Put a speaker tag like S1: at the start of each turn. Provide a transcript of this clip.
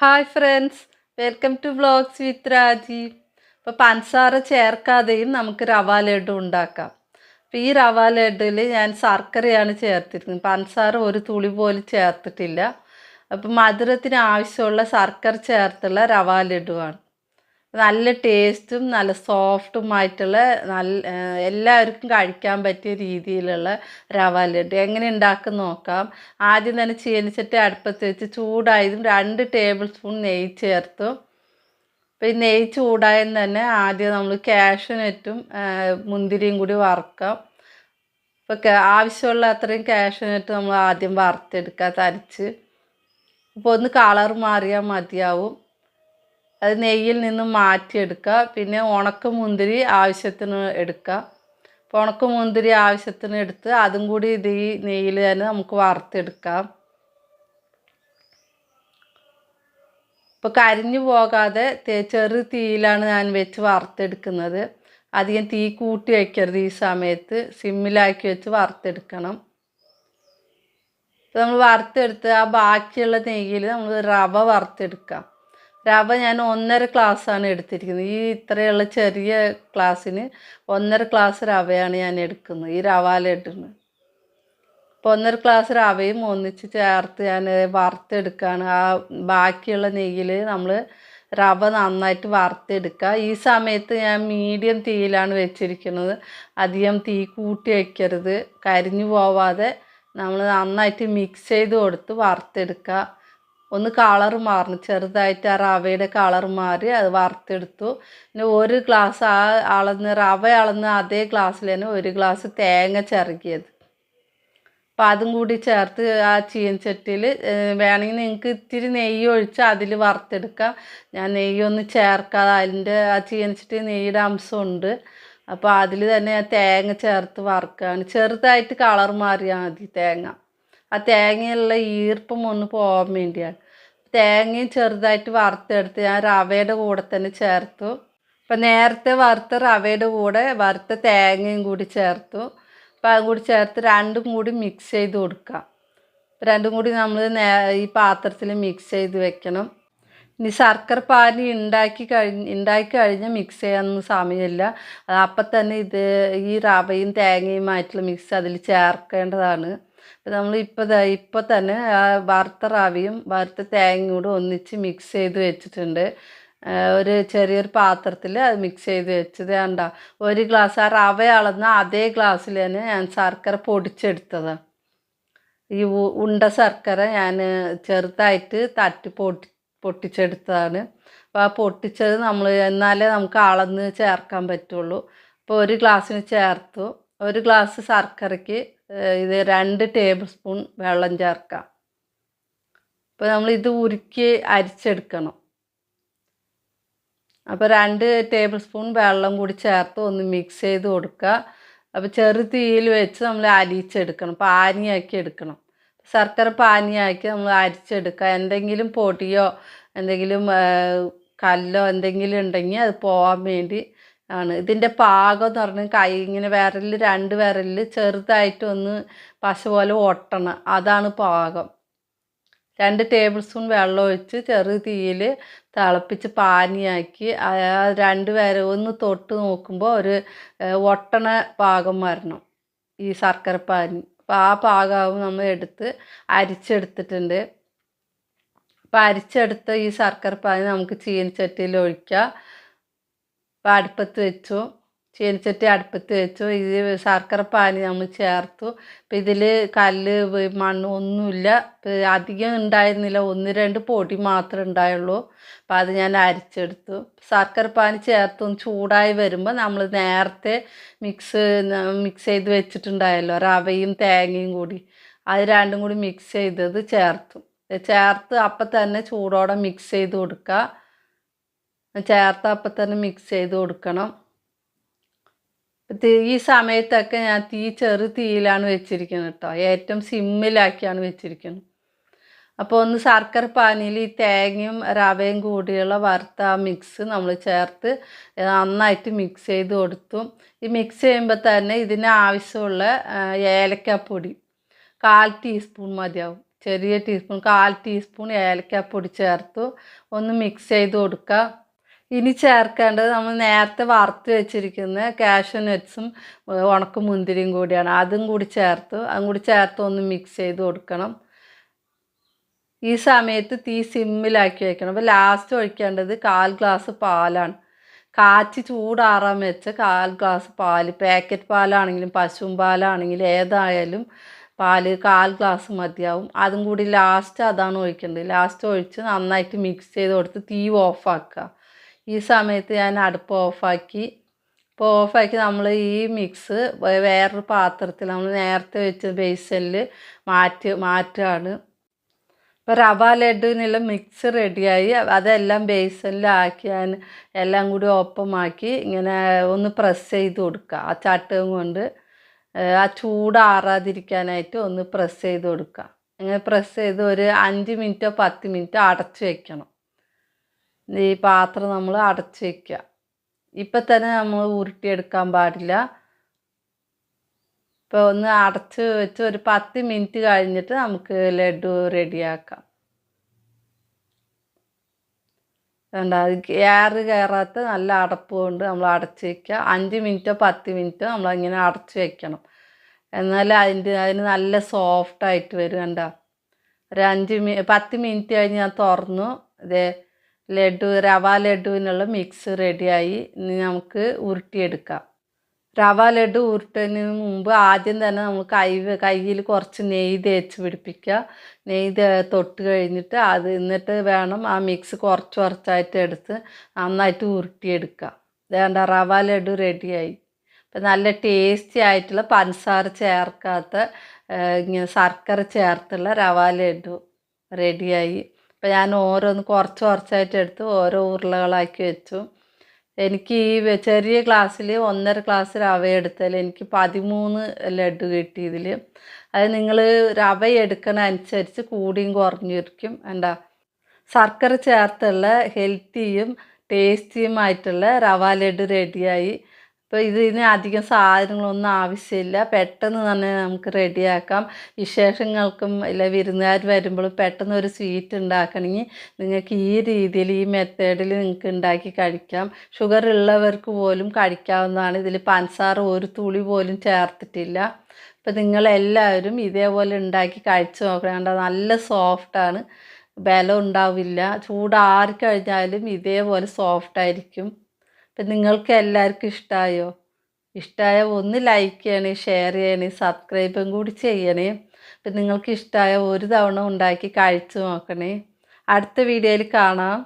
S1: Hi friends welcome to vlogs with Raji ഇപ്പോൾ പഞ്ചസാര ചേർക്കാതെയും നമുക്ക് റവ ലഡു ഉണ്ടാക്കാം. അപ്പോൾ ഈ റവ ലഡുവിൽ ഞാൻ ശർക്കരയാണ് ചേർത്തിരിക്കുന്നത്. പഞ്ചസാര ഒരു തുളി പോലും ചേർത്തിട്ടില്ല. അപ്പോൾ മധുരത്തിന് ആവശ്യമുള്ള ശർക്കര ചേർത്തുള്ള റവ ലഡുവാണ്. നല്ല ടേസ്റ്റും നല്ല സോഫ്റ്റുമായിട്ടുള്ള നല്ല എല്ലാവർക്കും കഴിക്കാൻ പറ്റിയ രീതിയിലുള്ള റവ ലഡു എങ്ങനെ ഉണ്ടാക്കും നോക്കാം. ആദ്യം തന്നെ ചീനിച്ചിട്ട് അടുപ്പത്ത് വെച്ച് ചൂടായതും രണ്ട് ടേബിൾ സ്പൂൺ നെയ്യ് ചേർത്തു. അപ്പോൾ ഈ നെയ്യ് ചൂടായും തന്നെ ആദ്യം നമ്മൾ കാഷ്യൂനറ്റും മുന്തിരിയും കൂടി വറുക്കാം. ഇപ്പോൾ ആവശ്യമുള്ള അത്രയും കാഷ്യൂനറ്റ് നമ്മൾ ആദ്യം വറുത്തെടുക്കുക തരിച്ച്. അപ്പോൾ ഒന്ന് കളർ മാറിയാൽ മതിയാവും. അത് നെയ്യിൽ നിന്ന് മാറ്റിയെടുക്കുക. പിന്നെ ഉണക്ക മുന്തിരി ആവശ്യത്തിന് എടുക്കുക. അപ്പോൾ ഉണക്ക മുന്തിരി ആവശ്യത്തിന് എടുത്ത് അതും കൂടി ഇത് ഈ നെയ്യിൽ തന്നെ നമുക്ക് വറുത്തെടുക്കാം. ഇപ്പോൾ കരിഞ്ഞു പോകാതെ ചെറു തീയിലാണ് ഞാൻ വെച്ച് വറുത്തെടുക്കുന്നത്. അധികം തീ കൂട്ടി വയ്ക്കരുത് ഈ സമയത്ത്. സിമ്മിലാക്കി വെച്ച് വറുത്തെടുക്കണം. ഇപ്പോൾ നമ്മൾ വറുത്തെടുത്ത് ആ ബാക്കിയുള്ള നെയ്യിൽ നമ്മൾ റവ വറുത്തെടുക്കാം. റവ ഞാൻ ഒന്നര ക്ലാസ്സാണ് എടുത്തിരിക്കുന്നത്. ഈ ഇത്രയുള്ള ചെറിയ ക്ലാസ്സിന് ഒന്നര ക്ലാസ് റവയാണ് ഞാൻ എടുക്കുന്നത് ഈ റവ ലഡുന്ന് അപ്പോൾ ഒന്നര ക്ലാസ് റവയും ഒന്നിച്ച് ചേർത്ത് ഞാൻ വറുത്തെടുക്കുകയാണ് ആ ബാക്കിയുള്ള നെയ്യിൽ നമ്മൾ റവ നന്നായിട്ട് വറുത്തെടുക്കുക. ഈ സമയത്ത് ഞാൻ മീഡിയം തീയിലാണ് വെച്ചിരിക്കുന്നത്. അധികം തീ കൂട്ടി വയ്ക്കരുത് കരിഞ്ഞു പോവാതെ നമ്മൾ നന്നായിട്ട് മിക്സ് ചെയ്ത് കൊടുത്ത് വറുത്തെടുക്കുക. ഒന്ന് കളർ മാറണം. ചെറുതായിട്ട് ആ റവയുടെ കളർ മാറി അത് വറുത്തെടുത്തു. പിന്നെ ഒരു ഗ്ലാസ് ആ അളന്ന് റവ അളന്ന് അതേ ഗ്ലാസ്സിൽ തന്നെ ഒരു ഗ്ലാസ് തേങ്ങ ചിറകിയത് അപ്പോൾ അതും കൂടി ചേർത്ത് ആ ചീനച്ചട്ടിയിൽ വേണമെങ്കിൽ നിങ്ങൾക്ക് ഇത്തിരി നെയ്യ് ഒഴിച്ച് അതിൽ വറുത്തെടുക്കാം. ഞാൻ നെയ്യ് ഒന്ന് ചേർക്കാതെ അതിന്റെ ആ ചീനച്ചട്ടി നെയ്യുടെ അംശമുണ്ട്. അപ്പോൾ അതിൽ തന്നെ ആ തേങ്ങ ചേർത്ത് വറുക്കുകയാണ്. ചെറുതായിട്ട് കളർ മാറിയാൽ മതി തേങ്ങ. ആ തേങ്ങയുള്ള ഈർപ്പം ഒന്ന് പോകാൻ വേണ്ടിയാണ്. തേങ്ങയും ചെറുതായിട്ട് വറുത്തെടുത്ത് ഞാൻ റവയുടെ കൂടെ തന്നെ ചേർത്തു. അപ്പം നേരത്തെ വറുത്ത റവയുടെ കൂടെ വറുത്ത തേങ്ങയും കൂടി ചേർത്തു. അപ്പം അതും കൂടി ചേർത്ത് രണ്ടും കൂടി മിക്സ് ചെയ്ത് കൊടുക്കാം. രണ്ടും കൂടി നമ്മൾ ഈ പാത്രത്തിൽ മിക്സ് ചെയ്ത് വെക്കണം. ഇനി ശർക്കര പാനി ഉണ്ടാക്കി കഴിഞ്ഞ് ഉണ്ടാക്കി കഴിഞ്ഞാൽ മിക്സ് ചെയ്യാനൊന്നും സമയമില്ല. അപ്പം തന്നെ ഇത് ഈ റവയും തേങ്ങയും തേങ്ങയുമായിട്ടുള്ള മിക്സ് അതിൽ ചേർക്കേണ്ടതാണ്. അപ്പം നമ്മൾ ഇപ്പോൾ ഇപ്പോൾ തന്നെ ആ വറുത്ത റാവിയും വറുത്ത തേങ്ങയും കൂടെ ഒന്നിച്ച് മിക്സ് ചെയ്ത് വെച്ചിട്ടുണ്ട്. ഒരു ചെറിയൊരു പാത്രത്തിൽ അത് മിക്സ് ചെയ്ത് വെച്ചത് കണ്ട. ഒരു ഗ്ലാസ് ആ റവ അളന്ന അതേ ഗ്ലാസ്സിൽ തന്നെ ഞാൻ ശർക്കര പൊടിച്ചെടുത്തത്. ഈ ഉണ്ട ശർക്കര ഞാൻ ചെറുതായിട്ട് തട്ടി പൊട്ടി പൊട്ടിച്ചെടുത്തതാണ്. അപ്പോൾ ആ പൊട്ടിച്ചത് നമ്മൾ എന്നാലേ നമുക്ക് അളന്ന് ചേർക്കാൻ പറ്റുള്ളൂ. അപ്പോൾ ഒരു ഗ്ലാസ്സിന് ചേർത്തു. ഒരു ഗ്ലാസ് ശർക്കരയ്ക്ക് ഇത് രണ്ട് ടേബിൾ സ്പൂൺ വെള്ളം ചേർക്കാം. അപ്പോൾ നമ്മൾ ഇത് ഉരുക്കി അരിച്ചെടുക്കണം. അപ്പോൾ രണ്ട് ടേബിൾ സ്പൂൺ വെള്ളം കൂടി ചേർത്ത് ഒന്ന് മിക്സ് ചെയ്ത് കൊടുക്കുക. അപ്പോൾ ചെറു തീയിൽ വെച്ച് നമ്മൾ അരിച്ചെടുക്കണം പാനിയാക്കി എടുക്കണം. ശർക്കര പാനിയാക്കി നമ്മൾ അരിച്ചെടുക്കുക. എന്തെങ്കിലും പൊടിയോ എന്തെങ്കിലും കല്ലോ എന്തെങ്കിലും ഉണ്ടെങ്കിൽ അത് പോകാൻ വേണ്ടി ആണ്. ഇതിന്റെ പാകം എന്ന് പറഞ്ഞാൽ കൈ ഇങ്ങനെ വിരലിൽ രണ്ട് വിരലിൽ ചെറുതായിട്ടൊന്ന് പശ പോലെ ഒട്ടണം. അതാണ് പാകം. രണ്ട് ടേബിൾ സ്പൂൺ വെള്ളം ഒഴിച്ച് ചെറു തീയിൽ തിളപ്പിച്ച് പാനിയാക്കി രണ്ട് പേരെ ഒന്ന് തൊട്ട് നോക്കുമ്പോൾ ഒരു ഒട്ടണ പാകം വരണം ഈ ശർക്കര പാനി. അപ്പോൾ ആ പാകമാകുമ്പോൾ നമ്മൾ എടുത്ത് അരിച്ചെടുത്തിട്ടുണ്ട്. അപ്പോൾ അരിച്ചെടുത്ത ഈ ശർക്കര പാനി നമുക്ക് ചീനച്ചട്ടിയിൽ ഒഴിക്കാം. അപ്പോൾ അടുപ്പത്ത് വെച്ചു. ചീനച്ചട്ടി അടുപ്പത്ത് വെച്ചു. ഇത് ശർക്കര പാനി നമ്മൾ ചേർത്തു. അപ്പം ഇതിൽ കല്ല് മണ്ണ് ഒന്നുമില്ല. അധികം ഉണ്ടായിരുന്നില്ല. ഒന്ന് രണ്ട് പൊടി മാത്രമേ ഉണ്ടായുള്ളൂ. അപ്പം അത് ഞാൻ അരിച്ചെടുത്തു. ശർക്കര പാനി ചേർത്ത് ചൂടായി വരുമ്പോൾ നമ്മൾ നേരത്തെ മിക്സ് മിക്സ് ചെയ്ത് വെച്ചിട്ടുണ്ടായല്ലോ. റവയും തേങ്ങയും കൂടി. അത് രണ്ടും കൂടി മിക്സ് ചെയ്തത് ചേർത്തു. ചേർത്ത് അപ്പം തന്നെ ചൂടോടെ മിക്സ് ചെയ്ത് കൊടുക്കുക. ചേർത്ത് അപ്പം തന്നെ മിക്സ് ചെയ്ത് കൊടുക്കണം. ഈ സമയത്തൊക്കെ ഞാൻ തീ ചെറു തീയിലാണ് വെച്ചിരിക്കുന്നത് കേട്ടോ ഏറ്റവും സിമ്മിലാക്കിയാണ് വെച്ചിരിക്കുന്നത്. അപ്പോൾ ഒന്ന് ശർക്കര പാനിയിൽ ഈ തേങ്ങയും റവയും കൂടിയുള്ള വറുത്ത ആ മിക്സ് നമ്മൾ ചേർത്ത് നന്നായിട്ട് മിക്സ് ചെയ്ത് കൊടുത്തു. ഈ മിക്സ് ചെയ്യുമ്പോൾ തന്നെ ഇതിന് ആവശ്യമുള്ള ഏലക്കാപ്പൊടി കാൽ ടീസ്പൂൺ മതിയാവും. ചെറിയ ടീസ്പൂൺ കാൽ ടീസ്പൂൺ ഏലക്കാപ്പൊടി ചേർത്തു. ഒന്ന് മിക്സ് ചെയ്ത് കൊടുക്കുക. ഇനി ചേർക്കേണ്ടത് നമ്മൾ നേരത്തെ വറുത്ത് വെച്ചിരിക്കുന്ന കാഷ്യൂ നട്ട്സും ഉണക്ക മുന്തിരിയും കൂടിയാണ്. അതും കൂടി ചേർത്ത്. അതും കൂടി ചേർത്ത് ഒന്ന് മിക്സ് ചെയ്ത് കൊടുക്കണം. ഈ സമയത്ത് തീ സിമ്മിലാക്കി വയ്ക്കണം അപ്പോൾ ലാസ്റ്റ് ഒഴിക്കേണ്ടത് കാൽ ഗ്ലാസ് പാലാണ്. കാച്ചി ചൂടാറാൻ വെച്ച കാൽ ഗ്ലാസ് പാൽ പാക്കറ്റ് പാലാണെങ്കിലും പശുവും പാലാണെങ്കിലും ഏതായാലും പാൽ കാൽ ഗ്ലാസ് മതിയാവും. അതും കൂടി ലാസ്റ്റ് അതാണ് ഒഴിക്കേണ്ടത്. ലാസ്റ്റ് ഒഴിച്ച് നന്നായിട്ട് മിക്സ് ചെയ്ത് കൊടുത്ത് തീ ഓഫാക്കുക ഈ സമയത്ത് ഞാൻ അടുപ്പ് ഓഫാക്കി. ഇപ്പോൾ ഓഫാക്കി നമ്മൾ ഈ മിക്സ് വേറൊരു പാത്രത്തിൽ നമ്മൾ നേരത്തെ വെച്ച ബേസനിൽ മാറ്റി മാറ്റുകയാണ് ഇപ്പോൾ റവ ലഡുവിനുള്ള മിക്സ് റെഡിയായി. അതെല്ലാം ബേസനിലാക്കി ഞാൻ എല്ലാം കൂടി ഒപ്പമാക്കി ഇങ്ങനെ ഒന്ന് പ്രസ് ചെയ്ത് കൊടുക്കുക. ആ ചട്ടകം കൊണ്ട് ആ ചൂടാറാതിരിക്കാനായിട്ട് ഒന്ന് പ്രസ് ചെയ്ത് കൊടുക്കുക. അങ്ങനെ പ്രസ് ചെയ്ത് ഒരു അഞ്ച് മിനിറ്റോ പത്ത് മിനിറ്റോ അടച്ചു വെക്കണം. ഈ പാത്രം നമ്മൾ അടച്ചു വയ്ക്കുക ഇപ്പം തന്നെ നമ്മൾ ഉരുട്ടിയെടുക്കാൻ പാടില്ല. ഇപ്പോൾ ഒന്ന് അടച്ച് വെച്ച് ഒരു പത്ത് മിനിറ്റ് കഴിഞ്ഞിട്ട് നമുക്ക് ലഡു റെഡിയാക്കാം. വേണ്ട എയർ കയറാത്ത നല്ല അടപ്പ് കൊണ്ട് നമ്മൾ അടച്ച് വയ്ക്കുക അഞ്ച് മിനിറ്റോ പത്ത് മിനിറ്റോ നമ്മളിങ്ങനെ അടച്ച് വയ്ക്കണം എന്നാൽ അതിന്റെ അതിന് നല്ല സോഫ്റ്റായിട്ട് വരും കണ്ട. ഒരു അഞ്ച് മി പത്ത് മിനിറ്റ് കഴിഞ്ഞ് ഞാൻ തുറന്നു. ഇതേ ലഡു റവ ലഡുവിനുള്ള മിക്സ് റെഡിയായി ഇനി നമുക്ക് ഉരുട്ടിയെടുക്കാം. റവ ലഡു ഉരുട്ടുന്നതിന് മുമ്പ് ആദ്യം തന്നെ നമ്മൾ കൈ കയ്യിൽ കുറച്ച് നെയ്യ് തേച്ച് പിടിപ്പിക്കുക. നെയ്യ് തൊട്ട് കഴിഞ്ഞിട്ട് അത് എന്നിട്ട് വേണം ആ മിക്സ് കുറച്ച് കുറച്ചായിട്ട് എടുത്ത് നന്നായിട്ട് ഉരുട്ടിയെടുക്കുക. വേണ്ട റവ ലഡു റെഡിയായി അപ്പം നല്ല ടേസ്റ്റി ആയിട്ടുള്ള പഞ്ചസാര ചേർക്കാത്ത ഇങ്ങനെ ശർക്കര ചേർത്തുള്ള റവ ലഡു റെഡിയായി അപ്പം ഞാൻ ഓരോന്ന് കുറച്ച് കുറച്ചായിട്ട് എടുത്ത് ഓരോ ഉരുളകളാക്കി വെച്ചു. എനിക്ക് ഈ ചെറിയ ക്ലാസ്സിൽ ഒന്നര ക്ലാസ് റവ എടുത്താൽ എനിക്ക് പതിമൂന്ന് ലഡു കിട്ടി ഇതിൽ അത് നിങ്ങൾ റവ എടുക്കണ അനുസരിച്ച് കൂടിയും കുറഞ്ഞിരിക്കും എന്താ ശർക്കര ചേർത്തുള്ള ഹെൽത്തിയും ടേസ്റ്റിയുമായിട്ടുള്ള റവ ലഡു റെഡിയായി അപ്പോൾ ഇതിന് അധികം സാധനങ്ങളൊന്നും ആവശ്യമില്ല. പെട്ടെന്ന് തന്നെ നമുക്ക് റെഡിയാക്കാം. വിശേഷങ്ങൾക്കും ഇല്ല വിരുന്നുകാർ വരുമ്പോൾ പെട്ടെന്ന് ഒരു സ്വീറ്റ് ഉണ്ടാക്കണമെങ്കിൽ നിങ്ങൾക്ക് ഈ രീതിയിൽ ഈ മെത്തേഡിൽ നിങ്ങൾക്ക് ഉണ്ടാക്കി കഴിക്കാം. ഷുഗർ ഉള്ളവർക്ക് പോലും കഴിക്കാവുന്നതാണ്. ഇതിൽ പഞ്ചസാര ഒരു തുളി പോലും ചേർത്തിട്ടില്ല. അപ്പോൾ നിങ്ങളെല്ലാവരും ഇതേപോലെ ഉണ്ടാക്കി കഴിച്ചു നോക്കണം. നല്ല സോഫ്റ്റാണ് ബലം ഉണ്ടാവില്ല. ചൂടാറി കഴിഞ്ഞാലും ഇതേപോലെ സോഫ്റ്റ് ആയിരിക്കും. അപ്പം നിങ്ങൾക്ക് എല്ലാവർക്കും ഇഷ്ടമായോ ഇഷ്ടമായ ഒന്ന് ലൈക്ക് ചെയ്യണേ ഷെയർ ചെയ്യണേ സബ്സ്ക്രൈബും കൂടി ചെയ്യണേ. അപ്പം നിങ്ങൾക്ക് ഇഷ്ടമായ ഒരു തവണ ഉണ്ടാക്കി കഴിച്ചു നോക്കണേ. അടുത്ത വീഡിയോയിൽ കാണാം.